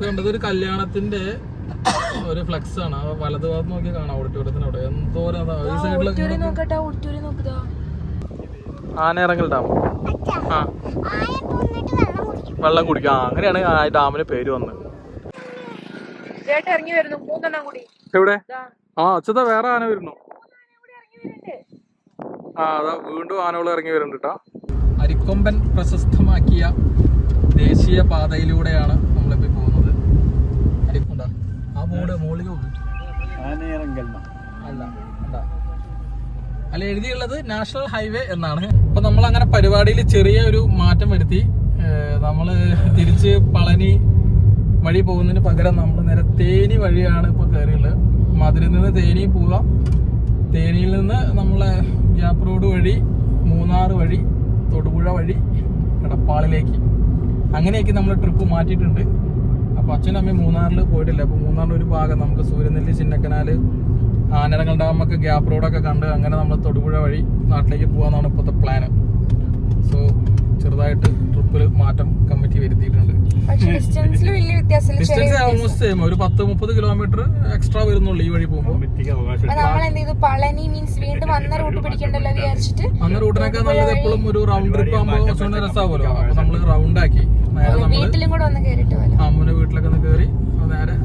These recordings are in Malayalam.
കണ്ടത് ഒരു കല്യാണത്തിന്റെ ഒരു ഫ്ലക്സ് ആണ്. വലത് ഭാഗത്ത് നോക്കി കാണാം ഓഡിറ്റോറിയത്തിന് അവിടെ. എന്തോരം ഈ സൈഡിലൊക്കെ നോക്കുതാ ആനയിറങ്ങൽ ഡാം ആ. വെള്ളം കുടിക്കാം. ആ അങ്ങനെയാണ് ആ ഡാമിന് പേര് വന്നത് ചേട്ടൻ ഇറങ്ങി വരുന്നു. മൂന്നെണ്ണം കൂടി. എവിടെ? ദാ. ആ അച്ഛത വേറെ ആന വരുന്നു. ആ അതാ വീണ്ടും ആനകൾ ഇറങ്ങി വരുന്നുണ്ട് കേട്ടോ അരിക്കൊമ്പൻ പ്രശസ്തമാക്കിയ ദേശീയ പാതയിലൂടെയാണ് ആ മുകളിൽ അല്ല അല്ല അല്ല എഴുതിയുള്ളത് നാഷണൽ ഹൈവേ എന്നാണ്. അപ്പൊ നമ്മൾ അങ്ങനെ പരിപാടിയിൽ ചെറിയ ഒരു മാറ്റം വരുത്തി. നമ്മൾ നമ്മൾ തിരിച്ച് പളനി വഴി പോകുന്നതിന് പകരം നമ്മൾ നേരെ തേനി വഴിയാണ് ഇപ്പൊ കയറിയുള്ളത് മധുരയിൽ നിന്ന് തേനി പോവാം. തേനിയിൽ നിന്ന് നമ്മളെ ഗ്യാപ്പ് റോഡ് വഴി മൂന്നാർ വഴി തൊടുപുഴ വഴി എടപ്പാളിലേക്ക്. അങ്ങനെയൊക്കെ നമ്മൾ ട്രിപ്പ് മാറ്റിയിട്ടുണ്ട്. അപ്പൊ അച്ഛനും അമ്മയും മൂന്നാറിൽ പോയിട്ടില്ല. അപ്പൊ മൂന്നാറിന്റെ ഒരു ഭാഗം നമുക്ക് സൂര്യനെല്ലി ചിന്നക്കനാല് ആനരങ്ങൾ ഡാമൊക്കെ ഗ്യാപ്പ് റോഡൊക്കെ കണ്ട് അങ്ങനെ നമ്മൾ തൊടുപുഴ വഴി നാട്ടിലേക്ക് പോകാന്നാണ് ഇപ്പോഴത്തെ പ്ലാന് സോ ചെറുതായിട്ട് ട്രിപ്പിൽ മാറ്റം കമ്മിറ്റി വരുത്തിയിട്ടുണ്ട്. പക്ഷെ ഡിസ്റ്റൻസിൽ വലിയ വ്യത്യാസമില്ല. ഡിസ്റ്റൻസ് ഓൾമോസ്റ്റ് സെയിം ഒരു പത്ത് മുപ്പത് കിലോമീറ്റർ എക്സ്ട്രാ വരുന്നുള്ളൂ ഈ വഴി പോകുമ്പോൾ. പളനി മീൻസ് വീണ്ടും വന്ന റൂട്ട് പിടിക്കണ്ടല്ലോ വിചാരിച്ചിട്ട് അന്ന് റൂട്ടിനൊക്കെ നല്ലത് എപ്പോഴും ഒരു റൗണ്ട് ട്രിപ്പ് ആകുമ്പോൾ കുറച്ചുകൂടെ രസമാവുമല്ലോ അപ്പൊ നമ്മൾ റൗണ്ട് ആക്കി. നേരെ നമ്മൾ വീട്ടിലും കൂടെ ഒന്ന് കേറിട്ട് പോലെ അമ്മൂന്റെ വീട്ടിലൊക്കെ ഒന്ന് കയറി നേരെ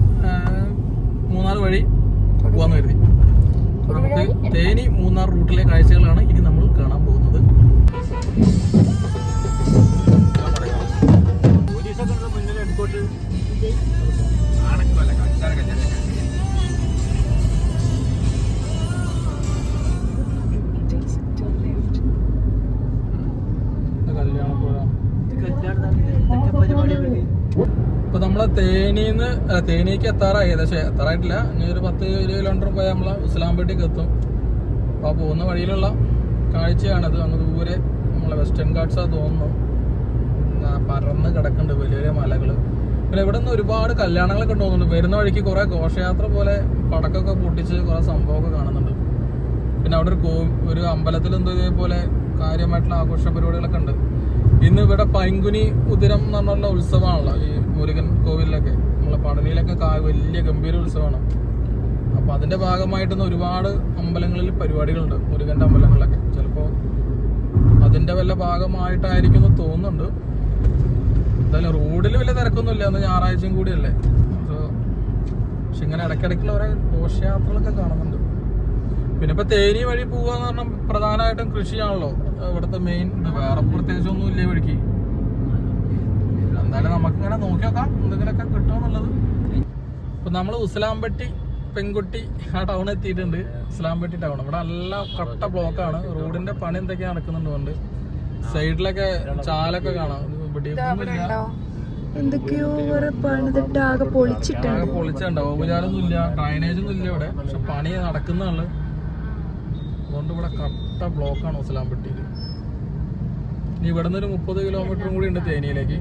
മൂന്നാർ വഴി പോവാന്ന് കരുതി. നമുക്ക് തേനി മൂന്നാർ റൂട്ടിലെ കാഴ്ചകളാണ് ഇനി നമ്മൾ കാണാൻ തേനിക്ക് എത്താറായി. ഏകദേശം എത്താറായിട്ടില്ല. ഇനി ഒരു പത്ത് ഇരുപത് കിലോമീറ്റർ പോയാൽ നമ്മൾ ഇസ്ലാംപേട്ടേക്ക് എത്തും. അപ്പോൾ പോകുന്ന വഴിയിലുള്ള കാഴ്ചയാണത്. അങ്ങ് ദൂരെ നമ്മളെ വെസ്റ്റേൺ ഗാർഡ്സാ തോന്നുന്നു. പറന്ന് കിടക്കുന്നുണ്ട് വലിയ വലിയ മലകൾ പിന്നെ ഇവിടെ നിന്ന് ഒരുപാട് കല്യാണങ്ങളൊക്കെ തോന്നുന്നുണ്ട് വരുന്ന വഴിക്ക് കുറെ ഘോഷയാത്ര പോലെ പടക്കമൊക്കെ പൊട്ടിച്ച് കുറെ സംഭവമൊക്കെ കാണുന്നുണ്ട്. പിന്നെ അവിടെ ഒരു കോ ഒരു അമ്പലത്തിൽ എന്തോ ഇതേപോലെ കാര്യമായിട്ടുള്ള ആഘോഷ പരിപാടികളൊക്കെ ഉണ്ട്. ഇന്ന് ഇവിടെ പൈങ്കുനി ഉദിരം എന്ന് പറഞ്ഞുള്ള ഉത്സവമാണല്ലോ ഈ മുരുകൻ കോവിലൊക്കെ നമ്മളെ പടനിയിലൊക്കെ വലിയ ഗംഭീര ഉത്സവമാണ്. അപ്പൊ അതിന്റെ ഭാഗമായിട്ട് ഒരുപാട് അമ്പലങ്ങളിൽ പരിപാടികളുണ്ട്. മുരുകന്റെ അമ്പലങ്ങളിലൊക്കെ. ചിലപ്പോ അതിന്റെ വല്ല ഭാഗമായിട്ടായിരിക്കും എന്ന് തോന്നുന്നുണ്ട്. എന്തായാലും റോഡിൽ വലിയ തിരക്കൊന്നുമില്ല. അന്ന് ഞായറാഴ്ചയും കൂടിയല്ലേ. പക്ഷെ ഇങ്ങനെ ഇടയ്ക്കിടയ്ക്കുള്ള ഓരോ ഘോഷയാത്രകളൊക്കെ കാണുന്നുണ്ട്. പിന്നെ ഇപ്പൊ തേനി വഴി പോവാന്ന് പറഞ്ഞാൽ പ്രധാനമായിട്ടും കൃഷിയാണല്ലോ. ഇവിടുത്തെ മെയിൻ വേറെ പ്രത്യേകിച്ചൊന്നും ഇല്ലേ വഴിക്ക്. എന്തായാലും നമുക്ക് ഇങ്ങനെ നോക്കി നോക്കാം എന്തെങ്കിലുമൊക്കെ കിട്ടുമെന്നുള്ളത്. ഇപ്പൊ നമ്മൾ ഉസ്ലാംപെട്ടി പെൺകുട്ടി ആ ടൗൺ എത്തിയിട്ടുണ്ട്. ഉസ്ലാംപെട്ടി ടൗൺ ഇവിടെ നല്ല കട്ട ബ്ലോക്കാണ് റോഡിന്റെ പണി എന്തൊക്കെ നടക്കുന്നുണ്ട് സൈഡിലൊക്കെ ചാലൊക്കെ കാണാം. പൊളിച്ചിട്ടുണ്ടാവും ഒന്നുമില്ല. എന്തൊക്കെയോ പണിതിട്ട് ആകെ പൊളിച്ചിട്ടാണ് ആകെ പൊളിച്ചുണ്ട് ഓപചാരമൊന്നും ഇല്ല ഡ്രൈനേജ് ഒന്നും ഇല്ല ഇവിടെ. പക്ഷെ പണി നടക്കുന്നതാണ് അതുകൊണ്ട് ഇവിടെ കട്ട ബ്ലോക്കാണ് ഉസ്ലാംപെട്ടിയിൽ ഇനി ഇവിടെ നിന്ന് ഒരു മുപ്പത് കിലോമീറ്ററും കൂടി ഉണ്ട് തേനിയിലേക്ക്.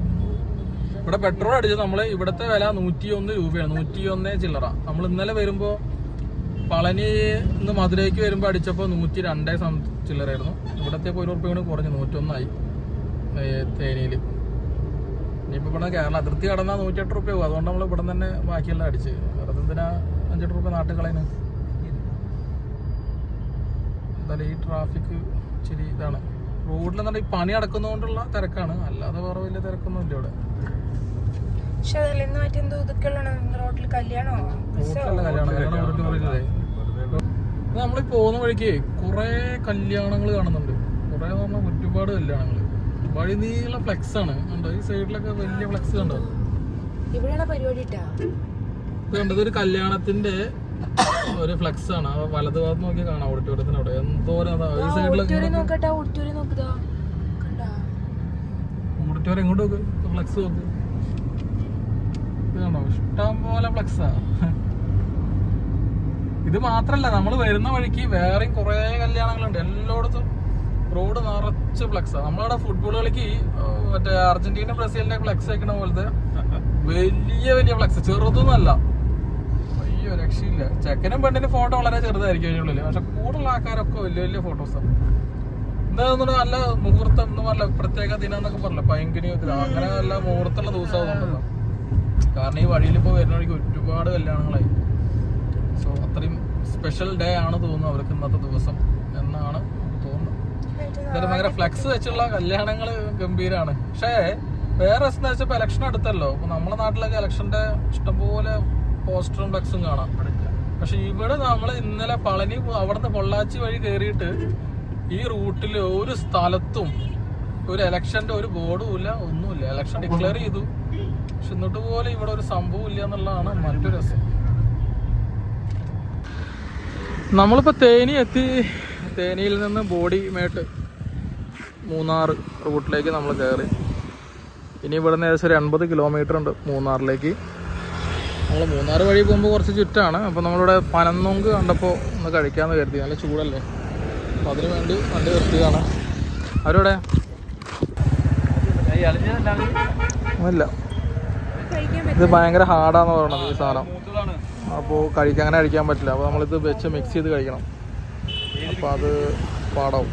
ഇവിടെ പെട്രോൾ അടിച്ചത് നമ്മൾ ഇവിടുത്തെ വില നൂറ്റി ഒന്ന് രൂപയാണ്. നൂറ്റി ഒന്ന് ചില്ലറ. നമ്മൾ ഇന്നലെ വരുമ്പോ പളനി ഇന്ന് മധുരയ്ക്ക് വരുമ്പോ അടിച്ചപ്പോ നൂറ്റി രണ്ടേ സം ചില്ലറായിരുന്നു ഇവിടത്തെ ഒരു ഉറുപ്പ്യ കൂടി കുറഞ്ഞു നൂറ്റൊന്നായി. തേനിയിൽ ഇനിയിപ്പോ ഇവിടെ കേരള അതിർത്തി കടന്നാൽ നൂറ്റെട്ട് റുപ്യ പോകും അതുകൊണ്ട് നമ്മൾ ഇവിടെ തന്നെ ബാക്കിയെല്ലാം അടിച്ച്. വെറുതെ എന്തിനാ അഞ്ചെട്ട് റുപ്യ നാട്ടിൽ കളയുന്നത് എന്തായാലും ഈ ട്രാഫിക് ഇച്ചിരി ഇതാണ്. ഈ പണി അടക്കുന്നതുകൊണ്ടുള്ള തിരക്കാണ്. അല്ലാതെ വേറെ വലിയ തിരക്കൊന്നും ഇല്ല ഇവിടെ. പക്ഷെ മറ്റെന്തോ റോഡിൽ കല്യാണോ? കല്യാണം ഓഡിറ്റോറിയത്തിലേ പോകുന്ന വഴിക്ക് കുറെ കല്യാണങ്ങൾ കാണുന്നുണ്ട്. കുറെ പറഞ്ഞാൽ ഒരുപാട് കല്യാണങ്ങൾ. വഴി നീള ഫ്ലെക്സ് ആണ്. കണ്ടോ? ഈ സൈഡിലൊക്കെ വലിയ ഫ്ലെക്സ് കണ്ടോ? ഇവിടെയാണ് പരിപാടി ഒരു കല്യാണത്തിന്റെ ഒരു ഫ്ലക്സ് ആണ്. വലതു ഭാഗത്ത് നോക്കി കാണാം ഓഡിറ്റോറിയത്തിന് അവിടെ. എന്തോരം ഈ ഓഡിറ്റോറിയം ഇങ്ങോട്ട് നോക്ക്? ഫ്ലക്സ് നോക്ക്. ഇത് കണ്ടോ? ഇഷ്ടം പോലെ ഫ്ലക്സാ ഇത് മാത്രല്ല നമ്മൾ വരുന്ന വഴിക്ക് വേറെയും കുറെ കല്യാണങ്ങളുണ്ട്. എല്ലായിടത്തും റോഡ് നിറച്ച് ഫ്ലക്സാ നമ്മളവിടെ ഫുട്ബോൾ കളിക്ക് മറ്റേ അർജന്റീന ബ്രസീലിന്റെ ഫ്ലക്സ് വെക്കണ പോലത്തെ വലിയ വലിയ ഫ്ലക്സ് ചെറുതൊന്നുമല്ല. അയ്യോ രക്ഷയില്ല ചെക്കനും പെണ്ണിന് ഫോട്ടോ വളരെ ചെറുതായിരിക്കും അതിനുള്ളിൽ പക്ഷെ കൂടുതലുള്ള ആൾക്കാരൊക്കെ വലിയ വലിയ ഫോട്ടോസാണ് എന്താ നല്ല മുഹൂർത്തം എന്ന് പറഞ്ഞ പ്രത്യേക ദിനം എന്നൊക്കെ പറഞ്ഞില്ല? പൈങ്കിനി അങ്ങനെ നല്ല മുഹൂർത്തമുള്ള ദിവസമാകുന്നുണ്ടല്ലോ കാരണം ഈ വഴിയിൽ ഇപ്പോൾ വരുന്ന വഴിക്ക് ഒരുപാട് കല്യാണങ്ങളായി. സോ അത്രയും സ്പെഷ്യൽ ഡേ ആണ് തോന്നുന്നു അവർക്ക് ഇന്നത്തെ ദിവസം എന്നാണ് തോന്നുന്നത്. എന്തായാലും ഭയങ്കര ഫ്ലെക്സ് വെച്ചുള്ള കല്യാണങ്ങൾ ഗംഭീരാണ്. പക്ഷേ വേറെ രസം വെച്ചപ്പോ ഇലക്ഷൻ അടുത്തല്ലോ. അപ്പൊ നമ്മളെ നാട്ടിലൊക്കെ ഇലക്ഷന്റെ ഇഷ്ടംപോലെ പോസ്റ്ററും ഫ്ലക്സും കാണാം. പക്ഷെ ഇവിടെ നമ്മൾ ഇന്നലെ പളനി അവിടുന്ന് പൊള്ളാച്ചി വഴി കയറിയിട്ട് ഈ റൂട്ടിൽ ഒരു സ്ഥലത്തും ഒരു ഇലക്ഷന്റെ ഒരു ബോർഡും ഇല്ല ഒന്നുമില്ല. ഇലക്ഷൻ ഡിക്ലെയർ ചെയ്തു. പക്ഷെ എന്നിട്ട് പോലെ ഇവിടെ ഒരു സംഭവം ഇല്ല എന്നുള്ളതാണ് മറ്റൊരു രസം. നമ്മളിപ്പോ തേനി എത്തി. തേനിയിൽ നിന്ന് ബോഡി മേട്ട് മൂന്നാർ റൂട്ടിലേക്ക് നമ്മൾ കയറി ഇനി ഇവിടുന്ന് ഏകദേശം ഒരു എൺപത് കിലോമീറ്റർ ഉണ്ട് മൂന്നാറിലേക്ക്. നമ്മൾ മൂന്നാർ വഴി പോകുമ്പോൾ കുറച്ച് ചുറ്റാണ്. അപ്പോൾ നമ്മളിവിടെ പനന്നൊങ്ക് കണ്ടപ്പോൾ ഒന്ന് കഴിക്കാമെന്ന് കരുതി. നല്ല ചൂടല്ലേ? അപ്പോൾ അതിന് വേണ്ടി വണ്ടി നിർത്തിയതാണ്. അവരോടെ ഒന്നുമില്ല. ഇത് ഭയങ്കര ഹാർഡാന്ന് പറയണത് ഈ സാധനം. അപ്പോൾ കഴിക്കാൻ അങ്ങനെ കഴിക്കാൻ പറ്റില്ല. അപ്പോൾ നമ്മളിത് വെച്ച് മിക്സ് ചെയ്ത് കഴിക്കണം. അപ്പോൾ അത് പാടാവും.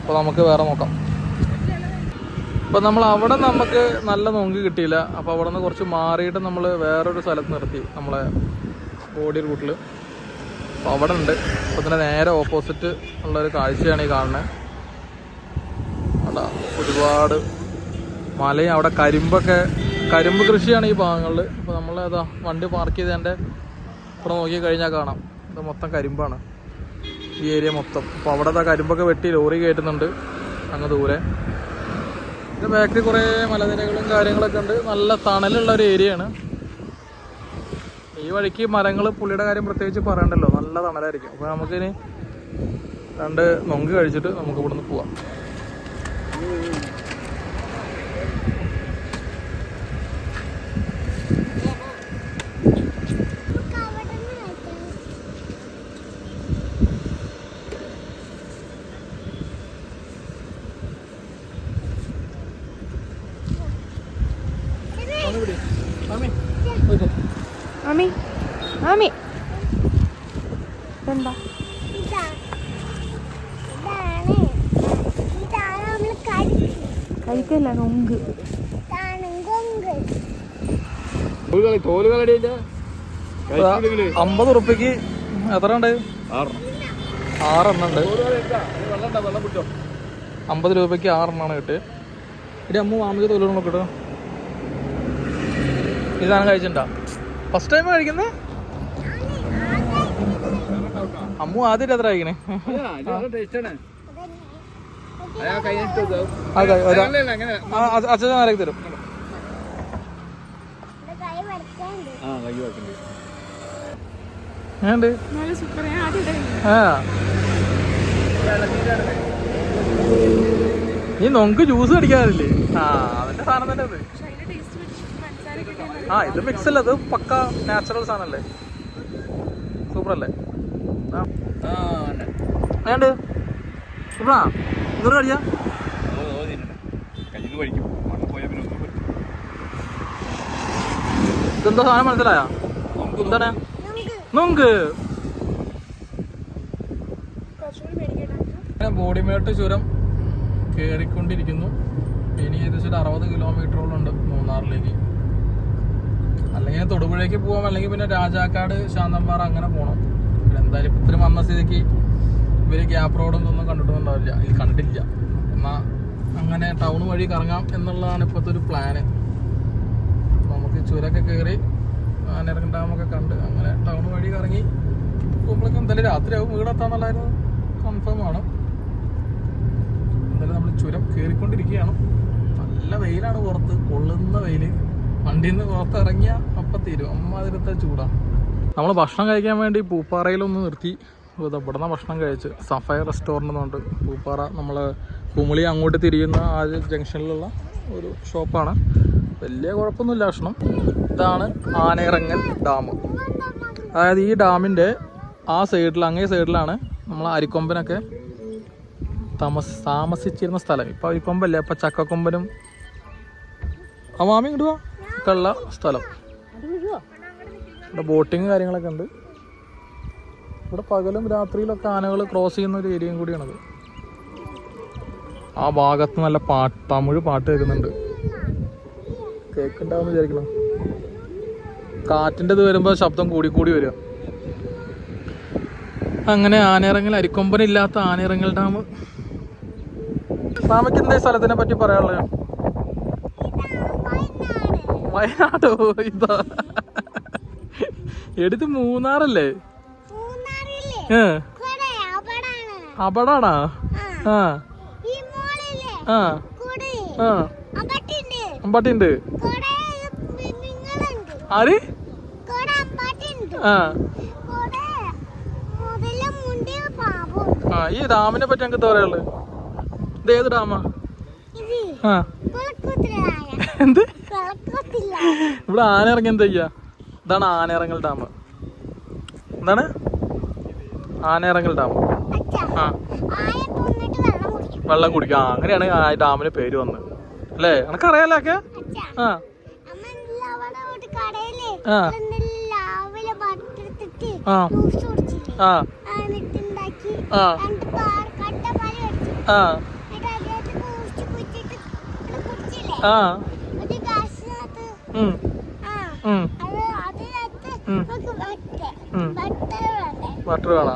അപ്പോൾ നമുക്ക് വേറെ നോക്കാം. അപ്പോൾ നമ്മൾ അവിടെ നമുക്ക് നല്ല നോങ്ങി കിട്ടിയില്ല. അപ്പോൾ അവിടെ നിന്ന് കുറച്ച് മാറിയിട്ട് നമ്മൾ വേറൊരു സ്ഥലത്ത് നിർത്തി നമ്മളെ ബോഡി റൂട്ടിൽ അപ്പോൾ അവിടെ ഉണ്ട് അപ്പോൾ തന്നെ നേരെ ഓപ്പോസിറ്റ് ഉള്ള ഒരു കാഴ്ചയാണ് ഈ കാണുന്നത് അവിടെ ഒരുപാട് മലയും അവിടെ കരിമ്പൊക്കെ കരിമ്പ് കൃഷിയാണ് ഈ ഭാഗങ്ങളിൽ ഇപ്പോൾ നമ്മൾ ഏതാ വണ്ടി പാർക്ക് ചെയ്തതിന്റെ ഇവിടെ നോക്കി കഴിഞ്ഞാൽ കാണാം. ഇത് മൊത്തം കരിമ്പാണ്. ഈ ഏരിയ മൊത്തം. അപ്പോൾ അവിടെ കരിമ്പൊക്കെ വെട്ടി ലോറി കയറ്റുന്നുണ്ട് അങ്ങ് ദൂരെ. ഇത് ബാക്കിൽ കുറേ മലനിരകളും കാര്യങ്ങളൊക്കെ ഉണ്ട്. നല്ല തണലുള്ള ഒരു ഏരിയയാണ് ഈ വഴിക്ക് മരങ്ങൾ പുള്ളിയുടെ കാര്യം പ്രത്യേകിച്ച് പറയണ്ടല്ലോ. നല്ല തണലായിരിക്കും. അപ്പോൾ നമുക്കിനി രണ്ട് നൊങ്ക് കഴിച്ചിട്ട് നമുക്ക് ഇവിടുന്ന് പോവാം. മാമി മാമി എന്താ കഴിക്കല്ല നൊങ്ക് അമ്പത് ഉറുപ്പിക്ക് എത്ര ഉണ്ട്? ആറെണ്ണം ഉണ്ട്. അമ്പത് രൂപയ്ക്ക് ആറെണ്ണാണ് കിട്ടിയത്. ഇടി അമ്മ മാമിക്ക് തോലുകളൊക്കെ നോക്കിട്ടോ ഈ സാധനം കഴിച്ചിട്ടുണ്ടോ? ഫസ്റ്റ് ടൈം കഴിക്കുന്നത് അമ്മു ആദ്യം എത്ര കഴിക്കണേ? അച്ഛൻ ആരൊക്കെ തരും? നീ നമുക്ക് ജ്യൂസ് അടിക്കാറില്ലേ? ആ അതിന്റെ സാധനം തന്നെ അത്. ആ ഇത് മിക്സ് അല്ല ഇത് പക്ക നാച്ചുറൽ സാധനല്ലേ? സൂപ്പർ അല്ലേ ഏണ്ട് സൂപ്പറാ ഇതൊരു കടിയാ ഇതെന്താ സാധനം മനസ്സിലായ? എന്താണ്? നുങ്ക്. ബോഡി മേട്ട് ബോഡിമേട്ട് ചുരം കയറിക്കൊണ്ടിരിക്കുന്നു ഇനി ഏകദേശം ഒരു അറുപത് കിലോമീറ്ററോളം ഉണ്ട് മൂന്നാറിലേക്ക്. അല്ലെങ്കിൽ തൊടുപുഴയ്ക്ക് പോവാം. അല്ലെങ്കിൽ പിന്നെ രാജാക്കാട് ശാന്തമ്പാറ അങ്ങനെ പോകണം പിന്നെ എന്തായാലും ഇപ്പം ഇത്രയും വന്ന സ്ഥിതിക്ക് ഇവർ ഗ്യാപ്പ് റോഡൊന്നും ഒന്നും കണ്ടിട്ടുണ്ടാവില്ല ഇത് കണ്ടിട്ടില്ല. എന്നാൽ അങ്ങനെ ടൗൺ വഴി കറങ്ങാം എന്നുള്ളതാണ് ഇപ്പോഴത്തെ ഒരു പ്ലാന്. നമുക്ക് ചുരമൊക്കെ കയറി ആനയിറങ്ങി ഡാമൊക്കെ കണ്ട് അങ്ങനെ ടൗൺ വഴി കറങ്ങി പോകുമ്പോഴേക്കും എന്തായാലും രാത്രിയാവും. വീടെത്താന്നുള്ളായിരുന്നു കൺഫേം ആണ്. എന്തായാലും നമ്മൾ ചുരം കയറിക്കൊണ്ടിരിക്കുകയാണ് നല്ല വെയിലാണ് പുറത്ത്. കൊള്ളുന്ന വെയിൽ. വണ്ടിയിൽ നിന്ന് പുറത്ത് ഇറങ്ങിയ അപ്പം തീരും. അമ്മാതിരത്തെ ചൂടാ. നമ്മൾ ഭക്ഷണം കഴിക്കാൻ വേണ്ടി പൂപ്പാറയിലൊന്ന് നിർത്തി. ഇവിടുന്ന ഭക്ഷണം കഴിച്ച് സഫയർ റെസ്റ്റോറന്റ് എന്നുണ്ട് പൂപ്പാറ നമ്മൾ കുമിളി അങ്ങോട്ട് തിരിയുന്ന ആ ജംഗ്ഷനിലുള്ള ഒരു ഷോപ്പാണ്. വലിയ കുഴപ്പമൊന്നുമില്ല ഭക്ഷണം. ഇതാണ് ആനയിറങ്ങൽ ഡാം. അതായത് ഈ ഡാമിന്റെ ആ സൈഡിൽ അങ്ങേ സൈഡിലാണ് നമ്മൾ അരിക്കൊമ്പനൊക്കെ താമസ താമസിച്ചിരുന്ന സ്ഥലം. ഇപ്പം അരിക്കൊമ്പല്ലേ? ഇപ്പം ചക്കക്കൊമ്പനും. ആ മാമി ഇടുക ഒക്കെ ഉള്ള സ്ഥലം. ഇവിടെ ബോട്ടിങ് കാര്യങ്ങളൊക്കെ ഉണ്ട്. ഇവിടെ പകലും രാത്രിയിലൊക്കെ ആനകൾ ക്രോസ് ചെയ്യുന്ന ഒരു ഏരിയയും കൂടിയാണത്. ആ ഭാഗത്ത് നല്ല പാട്ട് തമിഴ് പാട്ട് കേൾക്കുന്നുണ്ട്. കേൾക്കുണ്ടാവും വിചാരിക്കണം. കാറ്റിന്റെ ഇത് വരുമ്പോൾ ശബ്ദം കൂടിക്കൂടി കൂടി വരിക. അങ്ങനെ ആനയിറങ്ങൽ അരിക്കൊമ്പനില്ലാത്ത ആനയിറങ്ങൽ ഡാം. താമയ്ക്ക് എന്താ സ്ഥലത്തിനെ പറ്റി പറയാനുള്ളത് വയനാടോ ഇതാ. എടുത്ത് മൂന്നാറല്ലേ? അപടാണാ. ആ. ആ. ആ. അമ്പാട്ടിണ്ട്. ആര്? ആ. ആ ഈ ഡാമിനെ പറ്റി ഞങ്ങൾക്ക് പറയാനുള്ളത് ഇത് ഏത് ഡാമാ ആ. എന്ത്? ഇവിടെ ആന ഇറങ്ങി എന്താ ചെയ്യാ? ഇതാണ് ആനയിറങ്ങൽ ഡാം. എന്താണ്? ആനയിറങ്ങൽ ഡാം. ആ. വെള്ളം കുടിക്കാം. ആ അങ്ങനെയാണ് ആ ഡാമിന് പേര് വന്നത്. അല്ലേ? എനക്കറിയാലോ ഒക്കെ? ആ ഒരു ഗ്ലാസ്സിനകത്ത് ഉം ആ ഉം അത് അതിനകത്ത് ഉം. നമുക്ക് ബട്ടർ വേണോ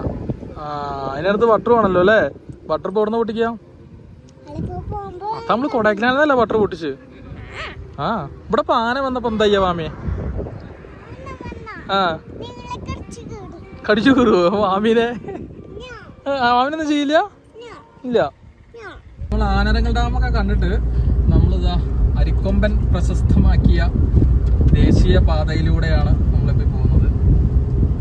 ആ അതിനടുത്ത് ബട്ടർ വേണല്ലോ അല്ലേ? ബട്ടർ ഇപ്പോൾ എവിടെ പൊട്ടിക്കാം? നമ്മൾ കൊടൈക്കനാലല്ലേ ബട്ടർ പൊട്ടിച്ച്? ആ ഇവിടെ പാന വന്നപ്പോ എന്താ മാമിയെ? ആ. കടിച്ചു കയറുവോ മാമീനെ? ആ, മാമിനൊന്നും ചെയ്യില്ല? ഇല്ല. നമ്മൾ ആനരങ്ങൾ ഡാമൊക്കെ കണ്ടിട്ട് നമ്മളിതാ അരിക്കൊമ്പൻ പ്രശസ്തമാക്കിയ ദേശീയ പാതയിലൂടെയാണ് നമ്മളിപ്പോൾ പോകുന്നത്.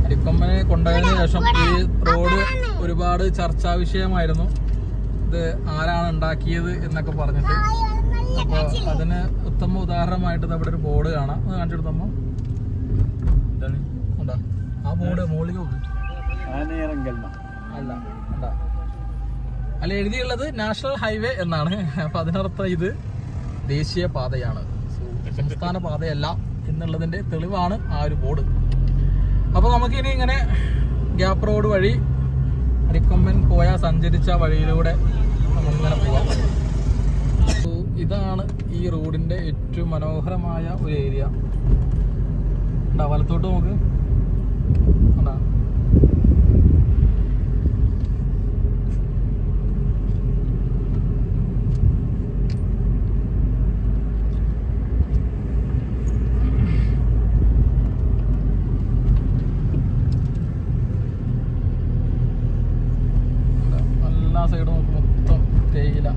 അരിക്കൊമ്പനെ കൊണ്ടുപോയതിനു ശേഷം ഈ റോഡ് ഒരുപാട് ചർച്ചാ വിഷയമായിരുന്നു. ഇത് ആരാണ് ഉണ്ടാക്കിയത് എന്നൊക്കെ പറഞ്ഞിട്ട്. അപ്പോൾ അതിന് ഉത്തമ ഉദാഹരണമായിട്ട് അവിടെ ഒരു ബോർഡ് കാണാം. അത് കാണിച്ചെടുത്തമ്മ ഉണ്ടാ? ആ ബോർഡ് മുകളിൽ അല്ല അല്ല എഴുതിയുള്ളത് നാഷണൽ ഹൈവേ എന്നാണ്. അപ്പൊ അതിനർത്ഥം ഇത് ദേശീയ പാതയാണ് സംസ്ഥാന പാതയല്ല എന്നുള്ളതിന്റെ തെളിവാണ് ആ ഒരു ബോർഡ്. അപ്പൊ നമുക്കിനി ഇങ്ങനെ ഗ്യാപ്പ് റോഡ് വഴി അരിക്കൊമ്പൻ പോയ സഞ്ചരിച്ച വഴിയിലൂടെ നമുക്കിങ്ങനെ സോ, ഇതാണ് ഈ റോഡിന്റെ ഏറ്റവും മനോഹരമായ ഒരു ഏരിയ. വലത്തോട്ട് നോക്ക് ഉണ്ടാ ഉണ്ടാ. എല്ലാ സൈഡും നോക്ക് മൊത്തം തേയില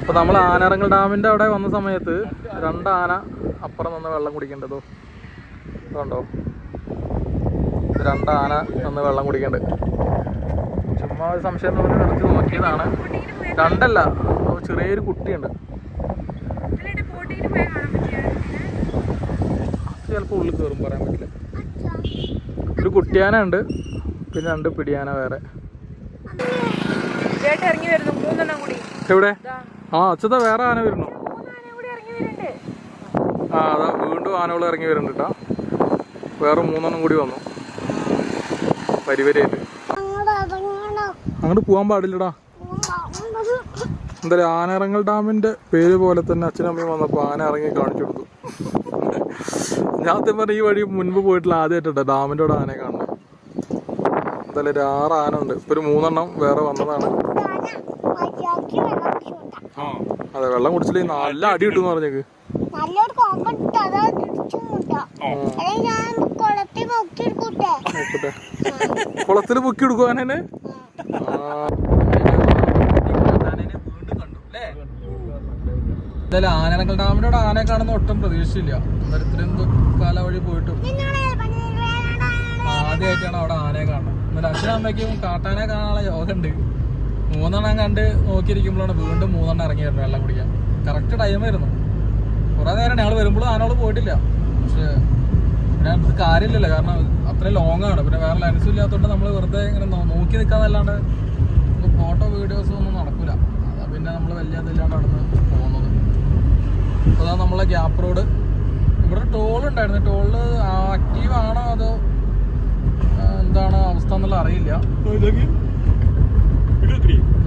അപ്പൊ നമ്മൾ ആനറങ്ങൾ ഡാമിന്റെ അവിടെ വന്ന സമയത്ത് രണ്ട് ആന അപ്പുറം നിന്ന് വെള്ളം കുടിക്കേണ്ടതോ. ഇതുണ്ടോ രണ്ട് ആന നിന്ന് വെള്ളം കുടിക്കേണ്ടത്. ചുമ്മാ ഒരു സംശയം തോന്നി നടത്തി നോക്കിയതാണ്. രണ്ടല്ല ചെറിയൊരു കുട്ടിയുണ്ട്. ചിലപ്പോൾ ഉള്ളിൽ കയറും പറയാൻ പറ്റില്ല. ഒരു കുട്ടിയാന ഉണ്ട് പിന്നെ രണ്ട് പിടിയാന വേറെ. ഇറങ്ങി വരുന്നു മൂന്നെണ്ണം കൂടി. എവിടെ? ആ അച്ഛത വേറെ ആന വരുന്നു. ആ അതാ വീണ്ടും ആനകൾ ഇറങ്ങി വരുന്നുണ്ട് കേട്ടാ വേറെ മൂന്നെണ്ണം കൂടി വന്നു. പരിവരയായിട്ട് അങ്ങോട്ട് പോകാൻ പാടില്ലടാ. എന്തായാലും ആനയിറങ്ങൽ ഡാമിന്റെ പേര് പോലെ തന്നെ അച്ഛനും അമ്മയും വന്നപ്പോൾ ആന ഇറങ്ങി കാണിച്ചു കൊടുത്തു. ഞാൻ പറഞ്ഞ ഈ വഴി മുൻപ് പോയിട്ടുള്ള ആദ്യമായിട്ടാ ഡാമിന്റെ അവിടെ ആനയെ കാണുന്നത് എന്തായാലും ഒരു ആറ് ആന ഉണ്ട് ഇപ്പൊ ഒരു മൂന്നെണ്ണം വേറെ വന്നതാണ് മര്യാദയ്ക്ക് വെള്ളം കുടിച്ചോട്ടാ ആ അതെ വെള്ളം കുടിച്ചില്ല? നല്ല അടി കിട്ടും പറഞ്ഞേക്ക്. നല്ലൊരു അതാ കുളത്തിൽ പൊക്കി എടുക്കുവാൻ എന്തായാലും ആനകൾ ഡാമിന്റെ അവിടെ ആനയെ കാണുന്ന ഒട്ടും പ്രതീക്ഷയില്ല ഇത്രയും കാല വഴി പോയിട്ടും. ആദ്യമായിട്ടാണ് അവിടെ ആനയെ കാണുന്നത്. എന്നാലും അച്ഛനും അമ്മയ്ക്കും കാട്ടാനെ കാണാനുള്ള യോഗ ഉണ്ട്. മൂന്നെണ്ണം കണ്ട് നോക്കിയിരിക്കുമ്പോഴാണ് വീണ്ടും മൂന്നെണ്ണം ഇറങ്ങി വരുന്നത് വെള്ളം കുടിക്കാൻ. കറക്റ്റ് ടൈമായിരുന്നു കുറെ നേരം ഞങ്ങൾ വരുമ്പോഴും ആനകൾ പോയിട്ടില്ല. പക്ഷേ പിന്നെ അത് കാര്യമില്ലല്ലോ. കാരണം അത്രയും ലോങ് ആണ്. പിന്നെ വേറെ ലെൻസും ഇല്ലാത്തതുകൊണ്ട് നമ്മൾ വെറുതെ ഇങ്ങനെ നോക്കി നിൽക്കാന്നല്ലാണ്ട് ഫോട്ടോ വീഡിയോസും ഒന്നും നടക്കില്ല അതാ പിന്നെ നമ്മൾ വലിയ ഇതില്ലാണ്ട് അവിടെ നിന്ന് പോകുന്നത്. അപ്പോൾ അതാ നമ്മളെ ഗ്യാപ്പ് റോഡ് ഇവിടെ ടോൾ ഉണ്ടായിരുന്നു. ടോൾ ആക്റ്റീവ് ആണോ അതോ എന്താണ് അവസ്ഥ എന്നുള്ള അറിയില്ല.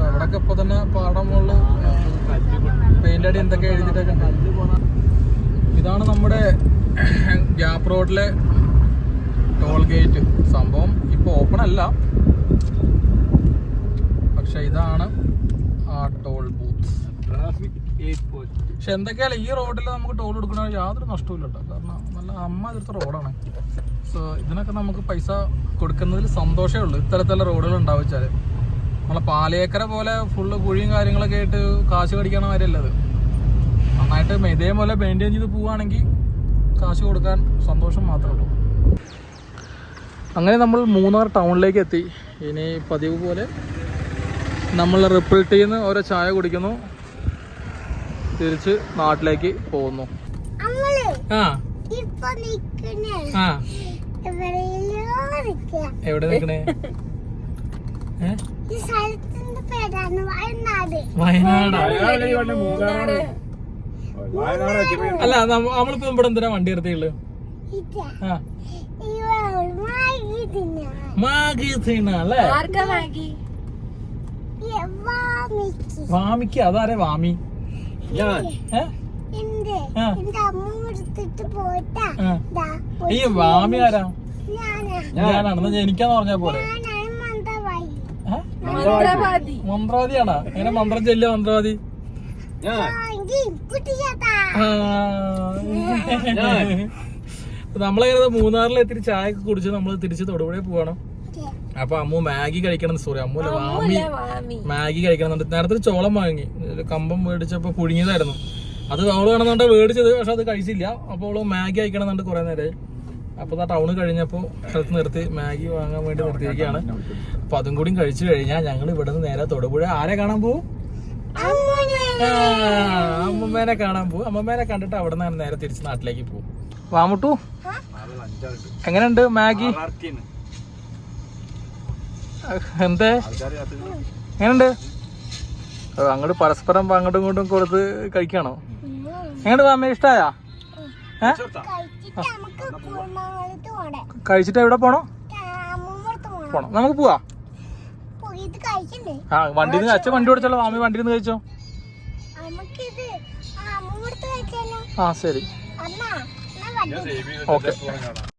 ഇവിടൊക്കെ ഇപ്പൊ തന്നെ പാടം മുകളിൽ അടി എന്തൊക്കെ എഴുതിയിട്ടൊക്കെ ഇതാണ് നമ്മുടെ ഗ്യാപ് റോഡിലെ ടോൾ ഗേറ്റ്. സംഭവം ഇപ്പൊ ഓപ്പൺ അല്ല. പക്ഷെ ഇതാണ് ആ ടോൾ ബൂത്ത്. പക്ഷെ എന്തൊക്കെയാലും ഈ റോഡിൽ നമുക്ക് ടോൾ കൊടുക്കണ യാതൊരു നഷ്ടവും കേട്ടോ. കാരണം നല്ല അമ്മ എതിർത്ത റോഡാണ്. സോ ഇതിനൊക്കെ നമുക്ക് പൈസ കൊടുക്കുന്നതിൽ സന്തോഷമേ ഉള്ളൂ. ഇത്തരത്തിലുള്ള റോഡുകൾ ഉണ്ടാവിച്ചാൽ നമ്മളെ പാലേക്കര പോലെ ഫുള്ള് കുഴിയും കാര്യങ്ങളൊക്കെ ആയിട്ട് കാശ് കടിക്കണ കാര്യമല്ല അത്. നന്നായിട്ട് ഇതേപോലെ മെയിന്റെയിൻ ചെയ്ത് പോവുകയാണെങ്കിൽ കാശ് കൊടുക്കാൻ സന്തോഷം മാത്രമേ ഉള്ളൂ. അങ്ങനെ നമ്മൾ മൂന്നാർ ടൗണിലേക്ക് എത്തി. ഇനി പതിവ് പോലെ നമ്മൾ റിപ്പിൾട്ടിൽ നിന്ന് ഓരോ ചായ കുടിക്കുന്നു. തിരിച്ച് നാട്ടിലേക്ക് പോകുന്നു. ആ. ആ. എവിടെ നിൽക്കണേ ഏ? ഈ സ്ഥലത്തിന്റെ പേരാണ് വയനാട്. വയനാട്. അല്ല നമ്മൾക്ക് നമ്മളിപ്പോ ഇവിടെ എന്തിനാ വണ്ടി നിർത്തിയുള്ളു മാഗി തിന്നാ മാഗി തിന്നാ അല്ലേ? ആർക്കാ മാഗി? വാമിക്ക് അതാരെ വാമി? ഞാൻ. ഈ വാമി ആരാ? ഞാനാ. ഞാനാണ് എന്നാ എനിക്കാന്ന് പറഞ്ഞ പോലെ മന്ത്രവാദിയാണോ? എങ്ങനെ മന്ത്രം ചെല്ലുക മന്ത്രവാദി. നമ്മളങ്ങനെ മൂന്നാറിൽ എത്തിരി ചായ ഒക്കെ കുടിച്ച് നമ്മൾ തിരിച്ച് തൊടുപുഴ പോവാണ്. അപ്പൊ അമ്മു മാഗി കഴിക്കണം സോറി അമ്മു വാമി. മാഗി കഴിക്കണം നേരത്തെ ഒരു ചോളം വാങ്ങി. കമ്പം മേടിച്ചപ്പോ പുഴുങ്ങിയതായിരുന്നു. അത് അവൾ കാണുന്നുണ്ട് മേടിച്ചത് പക്ഷെ അത് കഴിച്ചില്ല. അപ്പോൾ അവൾ മാഗി കഴിക്കണം എന്നുണ്ട് കുറെ നേരം അപ്പൊ ആ ടൗണ് കഴിഞ്ഞപ്പോ സ്ഥലത്ത് നിർത്തി മാഗി വാങ്ങാൻ വേണ്ടി നിർത്തിയിരിക്കുകയാണ്. അപ്പൊ അതും കൂടി കഴിച്ചു കഴിഞ്ഞാൽ ഞങ്ങൾ ഇവിടെ നിന്ന് നേരെ തൊടുപുഴ ആരെ കാണാൻ പോവും? അമ്മമ്മേനെ കാണാൻ പോവും. അമ്മമ്മേനെ കണ്ടിട്ട് അവിടെ നിന്ന് നേരെ തിരിച്ച് നാട്ടിലേക്ക് പോവും. വാമുട്ടു എങ്ങനെയുണ്ട് മാഗി? എന്തേ? എങ്ങനെയുണ്ട്? അങ്ങോട്ട് പരസ്പരം അങ്ങോട്ടും ഇങ്ങോട്ടും കൊടുത്ത് കഴിക്കണോ? എങ്ങോട്ട് വാമ ഇഷ്ടായ? കഴിച്ചിട്ട് എവിടെ പോണോ? പോണോ. നമുക്ക് പോവാ. ആ വണ്ടിയിൽ നിന്ന് അച്ഛൻ വണ്ടി ഓടിച്ചല്ലോ. മാമി വണ്ടിയിൽ നിന്ന് കഴിച്ചോ? ആ ശരി. വണ്ടി ഓക്കെ